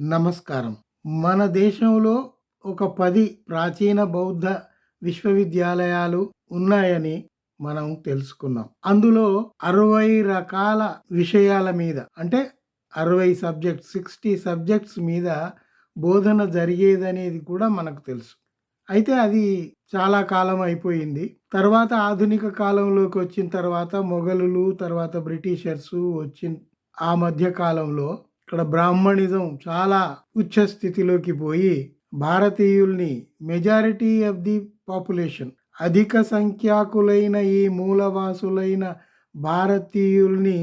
నమస్కారం. మన దేశంలో ఒక పది ప్రాచీన బౌద్ధ విశ్వవిద్యాలయాలు ఉన్నాయని మనం తెలుసుకున్నాం. అందులో అరవై రకాల విషయాల మీద అంటే అరవై సబ్జెక్ట్ సిక్స్టీ సబ్జెక్ట్స్ మీద బోధన జరిగేదనేది కూడా మనకు తెలుసు. అయితే అది చాలా కాలం అయిపోయింది. తర్వాత ఆధునిక కాలంలోకి వచ్చిన తర్వాత మొఘలులు తర్వాత బ్రిటిషర్సు వచ్చిన ఆ మధ్య కాలంలో ఇక్కడ బ్రాహ్మణిజం చాలా ఉచ్చ స్థితిలోకి పోయి భారతీయుల్ని మెజారిటీ ఆఫ్ ది పాపులేషన్ అధిక సంఖ్యాకులైన ఈ మూలవాసులైన భారతీయుల్ని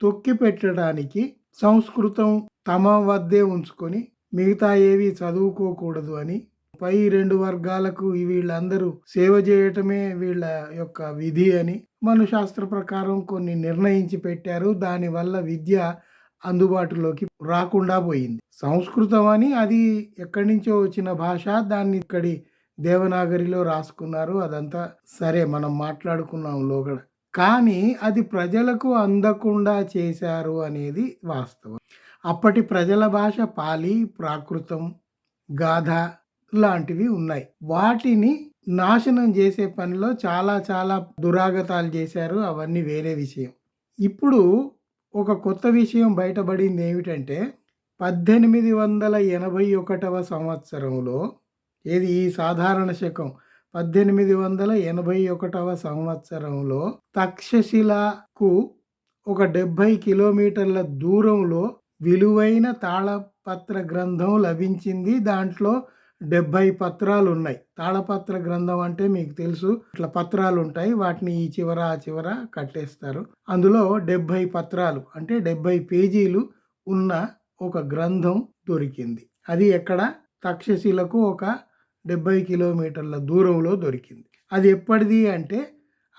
తొక్కి పెట్టడానికి సంస్కృతం తమ వద్దే ఉంచుకొని మిగతా ఏవి చదువుకోకూడదు అని పై రెండు వర్గాలకు వీళ్ళందరూ సేవ చేయటమే వీళ్ళ యొక్క విధి అని మనుశాస్త్ర ప్రకారం కొన్ని నిర్ణయించి పెట్టారు. దానివల్ల విద్య అందుబాటులోకి రాకుండా పోయింది. సంస్కృతం అని అది ఎక్కడి నుంచో వచ్చిన భాష దాన్ని ఇక్కడి దేవనాగరిలో రాసుకున్నారు అదంతా సరే మనం మాట్లాడుకున్నాం లోగడ. కానీ అది ప్రజలకు అందకుండా చేశారు అనేది వాస్తవం. అప్పటి ప్రజల భాష పాలి ప్రాకృతం గాథ లాంటివి ఉన్నాయి. వాటిని నాశనం చేసే పనిలో చాలా చాలా దురాగతాలు చేశారు అవన్నీ వేరే విషయం. ఇప్పుడు ఒక కొత్త విషయం బయటపడింది ఏమిటంటే పద్దెనిమిది వందల ఎనభై ఒకటవ సంవత్సరంలో ఏది ఈ సాధారణ శకం పద్దెనిమిది వందల ఎనభై ఒకటవ సంవత్సరంలో తక్షశిలకు ఒక డెబ్భై కిలోమీటర్ల దూరంలో విలువైన తాళపత్ర గ్రంథం లభించింది. దాంట్లో డెబ్భై పత్రాలు ఉన్నాయి తాళపత్ర గ్రంథం అంటే మీకు తెలుసు. ఇట్లా పత్రాలు ఉంటాయి వాటిని ఈ చివర ఆ చివర కట్టేస్తారు. అందులో డెబ్భై పత్రాలు అంటే డెబ్భై పేజీలు ఉన్న ఒక గ్రంథం దొరికింది. అది ఎక్కడ? తక్షశిలకు ఒక డెబ్బై కిలోమీటర్ల దూరంలో దొరికింది. అది ఎప్పటిది అంటే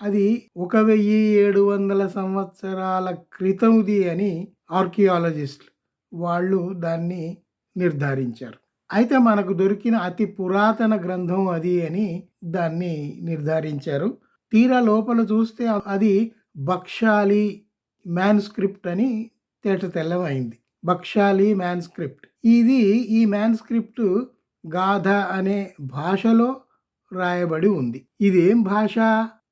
అది ఒక వెయ్యి ఏడు వందల సంవత్సరాల క్రితంది అని ఆర్కియాలజిస్ట్ వాళ్ళు దాన్ని నిర్ధారించారు. అయితే మనకు దొరికిన అతి పురాతన గ్రంథం అది అని దాన్ని నిర్ధారించారు. తీరా లోపల చూస్తే అది బక్షాలి మ్యాన్స్క్రిప్ట్ అని తేట తెల్లమైంది. బక్షాలి మ్యాన్స్క్రిప్ట్ ఇది ఈ మ్యాన్స్క్రిప్ట్ గాథ అనే భాషలో రాయబడి ఉంది. ఇదేం భాష?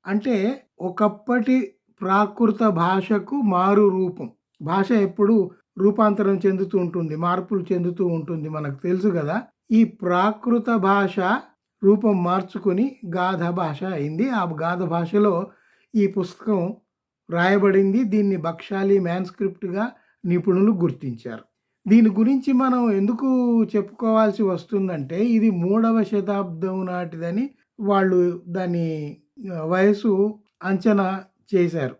అంటే ఒకప్పటి ప్రాకృత భాషకు మారు రూపం. భాష ఎప్పుడు రూపాంతరం చెందుతూ ఉంటుంది మార్పులు చెందుతూ ఉంటుంది మనకు తెలుసు కదా. ఈ ప్రాకృత భాష రూపం మార్చుకుని గాథ భాష అయింది. ఆ గాథ భాషలో ఈ పుస్తకం రాయబడింది. దీన్ని బక్షాలి మ్యాన్స్క్రిప్ట్గా నిపుణులు గుర్తించారు. దీని గురించి మనం ఎందుకు చెప్పుకోవాల్సి వస్తుందంటే ఇది మూడవ శతాబ్దం నాటిదని వాళ్ళు దాని వయసు అంచనా చేశారు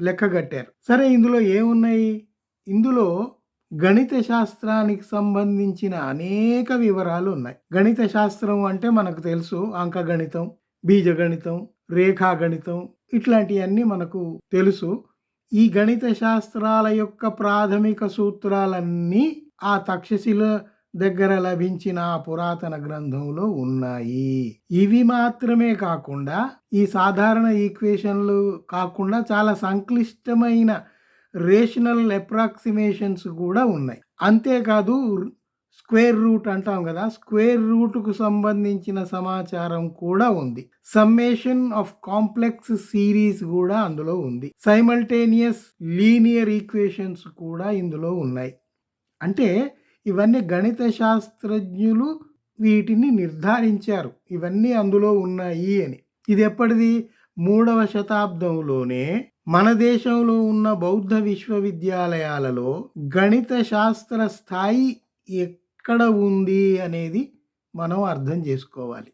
లెక్కగట్టారు. సరే ఇందులో ఏమున్నాయి? ఇందులో గణిత శాస్త్రానికి సంబంధించిన అనేక వివరాలు ఉన్నాయి గణిత శాస్త్రం అంటే మనకు తెలుసు అంకగణితం బీజగణితం రేఖాగణితం ఇట్లాంటివన్నీ మనకు తెలుసు. ఈ గణిత శాస్త్రాల యొక్క ప్రాథమిక సూత్రాలన్నీ ఆ తక్షశిల దగ్గర లభించిన పురాతన గ్రంథంలో ఉన్నాయి. ఇవి మాత్రమే కాకుండా ఈ సాధారణ ఈక్వేషన్లు కాకుండా చాలా సంక్లిష్టమైన రేషనల్ అప్రాక్సిమేషన్స్ కూడా ఉన్నాయి. అంతేకాదు స్క్వేర్ రూట్ అంటాం కదా స్క్వేర్ రూట్కు సంబంధించిన సమాచారం కూడా ఉంది. సమ్మేషన్ ఆఫ్ కాంప్లెక్స్ సిరీస్ కూడా అందులో ఉంది. సైమల్టేనియస్ లీనియర్ ఈక్వేషన్స్ కూడా ఇందులో ఉన్నాయి. అంటే ఇవన్నీ గణిత శాస్త్రజ్ఞులు వీటిని నిర్ధారించారు. ఇవన్నీ అందులో ఉన్నాయి అని. ఇది ఎప్పటిది? మూడవ శతాబ్దంలోనే మన దేశంలో ఉన్న బౌద్ధ విశ్వవిద్యాలయాలలో గణిత శాస్త్ర స్థాయి ఎక్కడ ఉంది అనేది మనం అర్థం చేసుకోవాలి.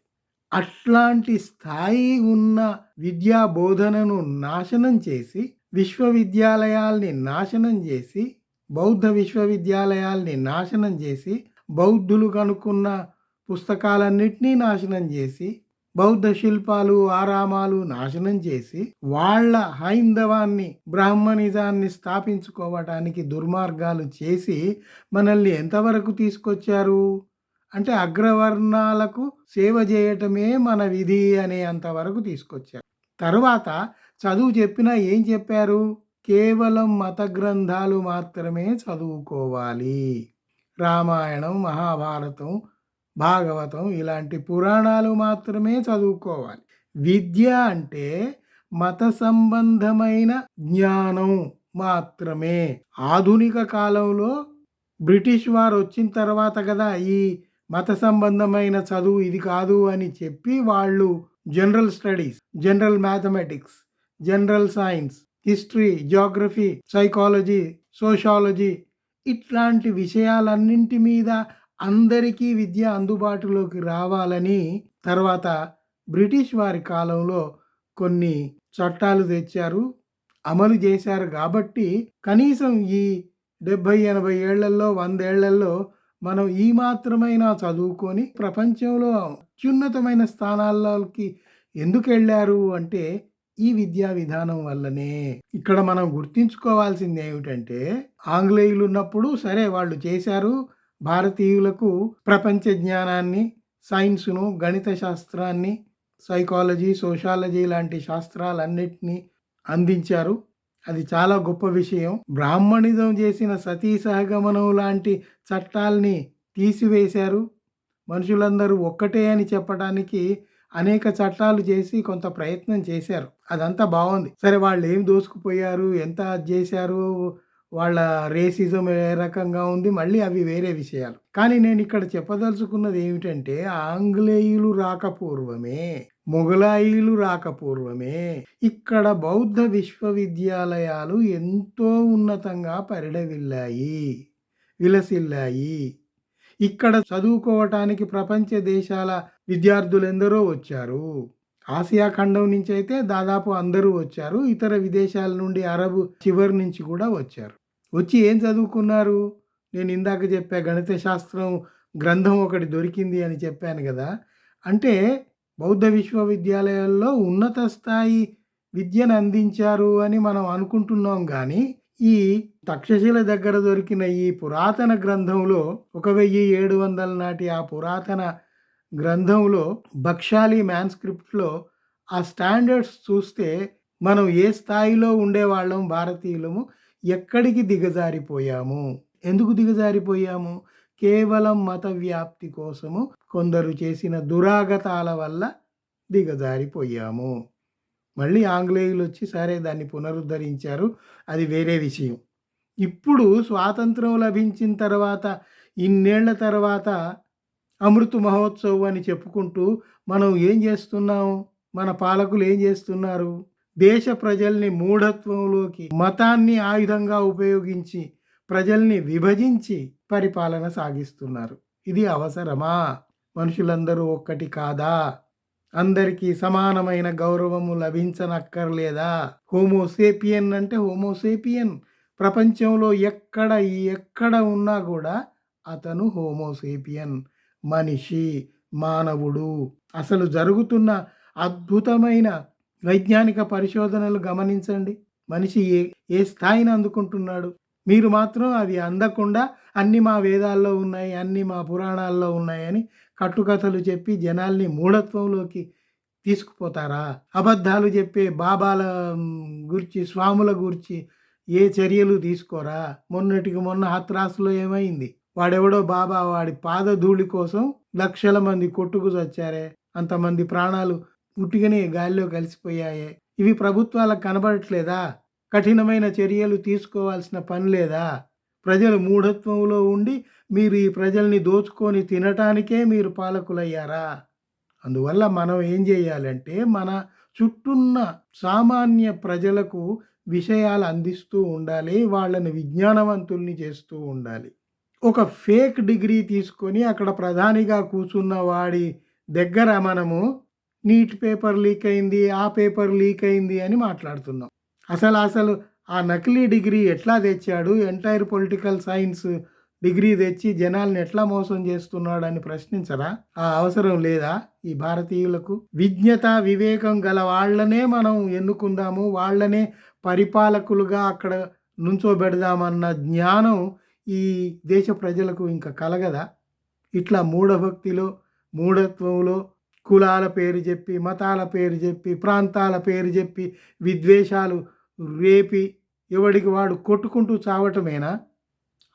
అట్లాంటి స్థాయి ఉన్న విద్యా బోధనను నాశనం చేసి విశ్వవిద్యాలయాల్ని నాశనం చేసి బౌద్ధ విశ్వవిద్యాలయాల్ని నాశనం చేసి బౌద్ధులు కనుక్కున్న పుస్తకాలన్నింటినీ నాశనం చేసి బౌద్ధ శిల్పాలు ఆరామాలు నాశనం చేసి వాళ్ళ హైందవాన్ని బ్రాహ్మణిజాన్ని స్థాపించుకోవటానికి దుర్మార్గాలు చేసి మనల్ని ఎంతవరకు తీసుకొచ్చారు? అంటే అగ్రవర్ణాలకు సేవ చేయటమే మన విధి అనే అంతవరకు తీసుకొచ్చారు. తర్వాత చదువు చెప్పినా ఏం చెప్పారు? కేవలం మత గ్రంథాలు మాత్రమే చదువుకోవాలి. రామాయణం మహాభారతం భాగవతం ఇలాంటి పురాణాలు మాత్రమే చదువుకోవాలి. విద్య అంటే మత సంబంధమైన జ్ఞానం మాత్రమే. ఆధునిక కాలంలో బ్రిటిష్ వారు వచ్చిన తర్వాత కదా ఈ మత సంబంధమైన చదువు ఇది కాదు అని చెప్పి వాళ్ళు general studies general mathematics general science history geography psychology sociology ఇట్లాంటి విషయాలన్నింటి మీద అందరికీ విద్య అందుబాటులోకి రావాలని తర్వాత బ్రిటిష్ వారి కాలంలో కొన్ని చట్టాలు తెచ్చారు అమలు చేశారు కాబట్టి కనీసం ఈ డెబ్భై ఎనభై ఏళ్ళలో వందేళ్ళలో మనం ఈ మాత్రమైనా చదువుకొని ప్రపంచంలో అత్యున్నతమైన స్థానాల్లోకి ఎందుకు వెళ్ళారు అంటే ఈ విద్యా విధానం వల్లనే. ఇక్కడ మనం గుర్తించుకోవాల్సింది ఏమిటంటే ఆంగ్లేయులు ఉన్నప్పుడు సరే వాళ్ళు చేశారు భారతీయులకు ప్రపంచ జ్ఞానాన్ని సైన్స్ను గణిత శాస్త్రాన్ని సైకాలజీ సోషాలజీ లాంటి శాస్త్రాలన్నిటినీ అందించారు. అది చాలా గొప్ప విషయం. బ్రాహ్మణిజం చేసిన సతీ సహగమనం లాంటి చట్టాల్ని తీసివేశారు. మనుషులందరూ ఒక్కటే అని చెప్పడానికి అనేక చట్టాలు చేసి కొంత ప్రయత్నం చేశారు. అదంతా బాగుంది. సరే వాళ్ళు ఏం దోసుకుపోయారు? ఎంత అది చేశారు? వాళ్ళ రేసిజం ఏ రకంగా ఉంది మళ్ళీ అవి వేరే విషయాలు. కానీ నేను ఇక్కడ చెప్పదలుచుకున్నది ఏమిటంటే ఆంగ్లేయులు రాకపూర్వమే మొఘలాయిలు రాకపూర్వమే ఇక్కడ బౌద్ధ విశ్వవిద్యాలయాలు ఎంతో ఉన్నతంగా పరిడవిల్లాయి విలసిల్లాయి. ఇక్కడ చదువుకోవటానికి ప్రపంచ దేశాల విద్యార్థులెందరో వచ్చారు. ఆసియా ఖండం నుంచి అయితే దాదాపు అందరూ వచ్చారు. ఇతర విదేశాల నుండి అరబ్ చివరి నుంచి కూడా వచ్చారు. వచ్చి ఏం చదువుకున్నారు? నేను ఇందాక చెప్పా గణిత శాస్త్రం గ్రంథం ఒకటి దొరికింది అని చెప్పాను కదా. అంటే బౌద్ధ విశ్వవిద్యాలయాల్లో ఉన్నత స్థాయి విద్యను అందించారు అని మనం అనుకుంటున్నాం కానీ ఈ తక్షశిల దగ్గర దొరికిన ఈ పురాతన గ్రంథంలో ఒక వెయ్యి ఏడు వందల నాటి ఆ పురాతన గ్రంథంలో బక్షాలి మ్యాన్స్క్రిప్ట్లో ఆ స్టాండర్డ్స్ చూస్తే మనం ఏ స్థాయిలో ఉండేవాళ్ళం భారతీయులము? ఎక్కడికి దిగజారిపోయాము? ఎందుకు దిగజారిపోయాము? కేవలం మత వ్యాప్తి కోసము కొందరు చేసిన దురాగతాల వల్ల దిగజారిపోయాము. మళ్ళీ ఆంగ్లేయులు వచ్చి సరే దాన్ని పునరుద్ధరించారు. అది వేరే విషయం. ఇప్పుడు స్వాతంత్రం లభించిన తర్వాత ఇన్నేళ్ళ తర్వాత అమృత మహోత్సవ్ అని చెప్పుకుంటూ మనం ఏం చేస్తున్నాం? మన పాలకులు ఏం చేస్తున్నారు? దేశ ప్రజల్ని మూఢత్వంలోకి మతాన్ని ఆయుధంగా ఉపయోగించి ప్రజల్ని విభజించి పరిపాలన సాగిస్తున్నారు. ఇది అవసరమా? మనుషులందరూ ఒక్కటి కాదా? అందరికీ సమానమైన గౌరవము లభించనక్కర్లేదా? హోమోసేపియన్ అంటే హోమోసేపియన్ ప్రపంచంలో ఎక్కడ ఎక్కడ ఉన్నా కూడా అతను హోమోసేపియన్ మనిషి మానవుడు. అసలు జరుగుతున్న అద్భుతమైన వైజ్ఞానిక పరిశోధనలు గమనించండి. మనిషి ఏ ఏ స్థాయిని అందుకుంటున్నాడు? మీరు మాత్రం అవి అందకుండా అన్ని మా వేదాల్లో ఉన్నాయి అన్ని మా పురాణాల్లో ఉన్నాయని కట్టుకథలు చెప్పి జనాల్ని మూఢత్వంలోకి తీసుకుపోతారా? అబద్ధాలు చెప్పే బాబాల గురించి స్వాముల గురించి ఏ చర్యలు తీసుకోరా? మొన్నటికి మొన్న హత్రాసులో ఏమైంది? వాడెవడో బాబా వాడి పాదధూళి కోసం లక్షల మంది కొట్టుకు చచ్చారే అంతమంది ప్రాణాలు ఉట్టిగానే గాలిలో కలిసిపోయాయే. ఇవి ప్రభుత్వాలకు కనబడట్లేదా? కఠినమైన చర్యలు తీసుకోవాల్సిన పని లేదా? ప్రజలు మూఢత్వంలో ఉండి మీరు ఈ ప్రజల్ని దోచుకొని తినటానికే మీరు పాలకులయ్యారా? అందువల్ల మనం ఏం చేయాలంటే మన చుట్టూన్న సామాన్య ప్రజలకు విషయాలు అందిస్తూ ఉండాలి వాళ్ళని విజ్ఞానవంతుల్ని చేస్తూ ఉండాలి. ఒక ఫేక్ డిగ్రీ తీసుకొని అక్కడ ప్రధానిగా కూర్చున్న వాడి దగ్గర మనము నీట్ పేపర్ లీక్ అయింది ఆ పేపర్ లీక్ అయింది అని మాట్లాడుతున్నాం. అసలు అసలు ఆ నకిలీ డిగ్రీ ఎట్లా తెచ్చాడు? ఎంటైర్ పొలిటికల్ సైన్స్ డిగ్రీ తెచ్చి జనాల్ని ఎట్లా మోసం చేస్తున్నాడని ప్రశ్నించరా? ఆ అవసరం లేదా ఈ భారతీయులకు? విజ్ఞత వివేకం గల వాళ్ళనే మనం ఎన్నుకుందాము వాళ్ళనే పరిపాలకులుగా అక్కడ నుంచోబెడదామన్న జ్ఞానం ఈ దేశ ప్రజలకు ఇంకా కలగదా? ఇట్లా మూఢభక్తిలో మూఢత్వంలో కులాల పేరు చెప్పి మతాల పేరు చెప్పి ప్రాంతాల పేరు చెప్పి విద్వేషాలు రేపి ఎవడికి వాడు కొట్టుకుంటూ చావటమేనా?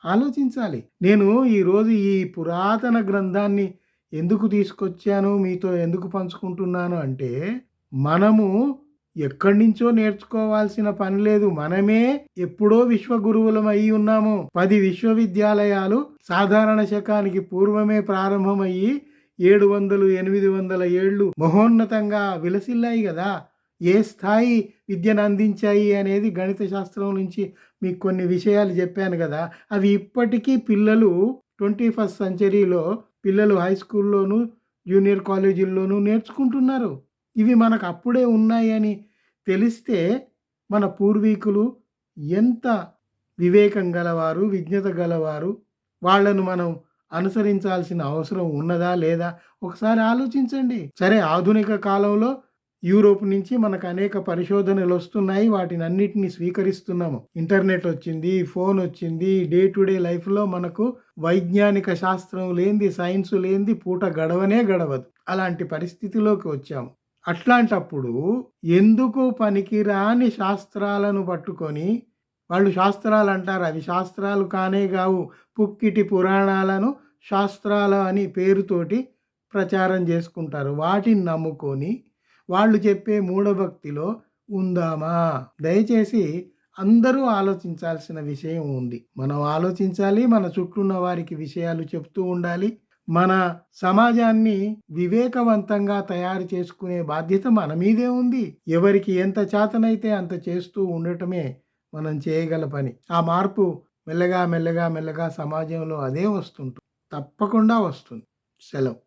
ఆలోచించాలి. నేను ఈరోజు ఈ పురాతన గ్రంథాన్ని ఎందుకు తీసుకొచ్చాను మీతో ఎందుకు పంచుకుంటున్నాను అంటే మనము ఎక్కడి నుంచో నేర్చుకోవాల్సిన పని లేదు. మనమే ఎప్పుడో విశ్వగురువులం అయి ఉన్నాము. పది విశ్వవిద్యాలయాలు సాధారణ శకానికి పూర్వమే ప్రారంభమయ్యి ఏడు వందలు ఎనిమిది వందల ఏళ్ళు మహోన్నతంగా విలసిల్లాయి కదా ఏ స్థాయి విద్యను అందించాయి అనేది గణిత శాస్త్రం నుంచి మీకు కొన్ని విషయాలు చెప్పాను కదా అవి ఇప్పటికీ పిల్లలు ట్వంటీ ఫస్ట్ సెంచరీలో పిల్లలు హై స్కూల్లోనూ జూనియర్ కాలేజీల్లోనూ నేర్చుకుంటున్నారు. ఇవి మనకు అప్పుడే ఉన్నాయని తెలిస్తే మన పూర్వీకులు ఎంత వివేకం గలవారు విజ్ఞత గలవారు వాళ్ళను మనం అనుసరించాల్సిన అవసరం ఉన్నదా లేదా ఒకసారి ఆలోచించండి. సరే ఆధునిక కాలంలో యూరోప్ నుంచి మనకు అనేక పరిశోధనలు వస్తున్నాయి. వాటిని అన్నిటిని స్వీకరిస్తున్నాము. ఇంటర్నెట్ వచ్చింది ఫోన్ వచ్చింది డే టు డే లైఫ్లో మనకు వైజ్ఞానిక శాస్త్రం లేనిది సైన్స్ లేనిది పూట గడవనే గడవదు. అలాంటి పరిస్థితిలోకి వచ్చాము. అట్లాంటప్పుడు ఎందుకు పనికిరాని శాస్త్రాలను పట్టుకొని వాళ్ళు శాస్త్రాలు అంటారు అవి శాస్త్రాలు కానే కావు. పుక్కిటి పురాణాలను శాస్త్రాలు అని పేరుతోటి ప్రచారం చేసుకుంటారు. వాటిని నమ్ముకొని వాళ్ళు చెప్పే మూఢభక్తిలో ఉందామా? దయచేసి అందరూ ఆలోచించాల్సిన విషయం ఉంది. మనం ఆలోచించాలి మన చుట్టూ ఉన్న వారికి విషయాలు చెప్తూ ఉండాలి. మన సమాజాన్ని వివేకవంతంగా తయారు చేసుకునే బాధ్యత మన మీదే ఉంది. ఎవరికి ఎంత చేతనైతే అంత చేస్తూ ఉండటమే మనం చేయగల పని. ఆ మార్పు మెల్లగా మెల్లగా మెల్లగా సమాజంలో అదే వస్తుంటుంది. తప్పకుండా వస్తుంది. సెలవు.